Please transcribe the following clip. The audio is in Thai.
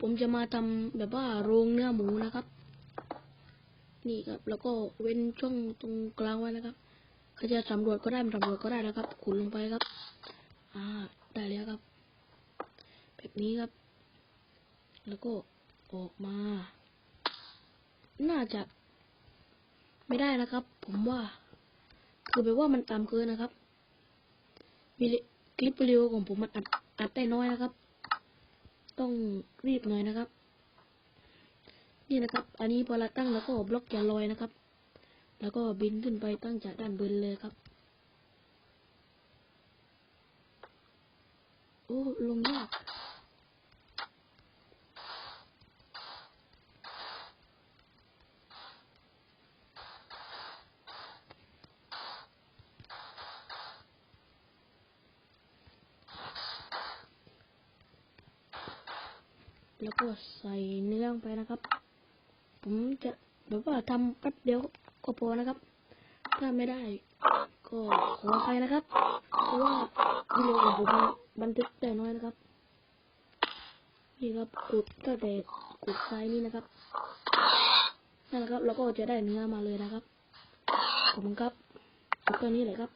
ผมจะมาทำแบบว่าโรงเนื้อหมูนะครับ นี่ครับ แล้วก็เว้นช่องตรงกลางไว้นะครับใครจะสำรวจก็ได้สำรวจก็ได้นะครับ ขุดลงไปครับ อ่า ได้แล้วครับ แบบนี้ครับ แล้วก็ออกมา น่าจะไม่ได้นะครับ ผมว่า คือแบบว่ามันต่ำเกินนะครับวิดีคลิปวิดีโอของผมมันอัดอัดได้น้อยนะครับ ต้องรีบหน่อยนะครับ นี่นะครับ อันนี้พอเราตั้งแล้วก็บล็อกอย่าลอยนะครับ แล้วก็บินขึ้นไปตั้งจากด้านบนเลยครับ โอ้ลงยาก แล้วก็ใส่เนื้อลงไปนะครับ ผมจะแบบว่าทำแป๊บเดียวก็พอนะครับ ถ้าไม่ได้ก็ขออภัยนะครับ เพราะว่าวิดีโอของผมบันทึกแต่น้อยนะครับ นี่ครับกดก็แต่กดไฟนี่นะครับนั่นแหละครับ แล้วก็จะได้เนื้อมาเลยนะครับ ขอบคุณครับตัวนี้เลยครับ